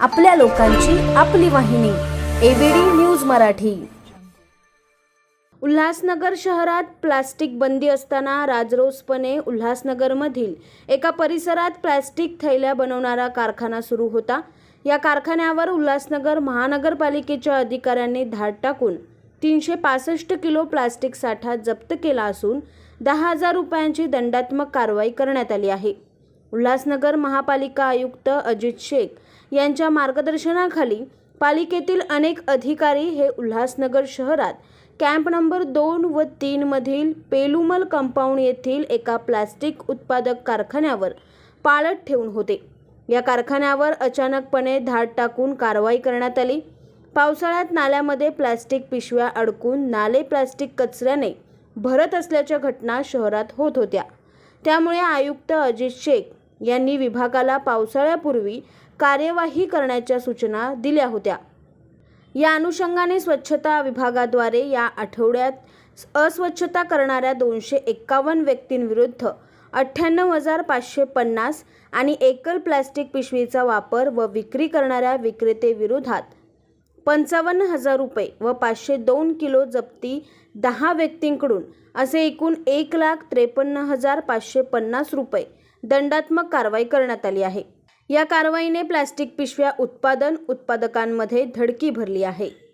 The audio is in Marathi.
आपल्या लोकांची आपली वाहिनी एबीडी न्यूज मराठी. उल्हासनगर शहरात प्लास्टिक बंदी असताना राजरोसपणे उल्हासनगरमधील एका परिसरात प्लास्टिक थैल्या बनवणारा कारखाना सुरू होता. या कारखान्यावर उल्हासनगर महानगरपालिकेच्या अधिकाऱ्यांनी धाड टाकून तीनशे पासष्ट किलो प्लास्टिक साठा जप्त केला असून दहा हजार रुपयांची दंडात्मक कारवाई करण्यात आली आहे. उल्हासनगर महापालिका आयुक्त अजित शेख यांच्या मार्गदर्शनाखाली पालिकेतील अनेक अधिकारी हे उल्हासनगर शहरात कॅम्प नंबर दोन व तीन मधील पेलुमल कंपाऊंड येथील एका प्लास्टिक उत्पादक कारखान्यावर पाळत ठेवून होते. या कारखान्यावर अचानकपणे धाड टाकून कारवाई करण्यात आली. पावसाळ्यात नाल्यामध्ये प्लास्टिक पिशव्या अडकून नाले प्लास्टिक कचऱ्याने भरत असल्याच्या घटना शहरात होत होत्या. त्यामुळे आयुक्त अजित शेख यांनी विभागाला पावसाळ्यापूर्वी कार्यवाही करण्याच्या सूचना दिल्या होत्या. या अनुषंगाने स्वच्छता विभागाद्वारे या आठवड्यात अस्वच्छता करणाऱ्या दोनशे एक्कावन्न व्यक्तींविरुद्ध अठ्ठ्याण्णव हजार पाचशे पन्नास आणि एकल प्लॅस्टिक पिशवीचा वापर व विक्री करणाऱ्या विक्रेतेविरोधात पंचावन्न हजार रुपये व पाचशे दोन किलो जप्ती दहा व्यक्तींकडून असे एकूण एक लाख त्रेपन्न हजार पाचशे पन्नास रुपये दंडात्मक कारवाई करण्यात आली आहे. या कारवाईने प्लॅस्टिक पिशव्या उत्पादन उत्पादकांमध्ये धडकी भरली आहे.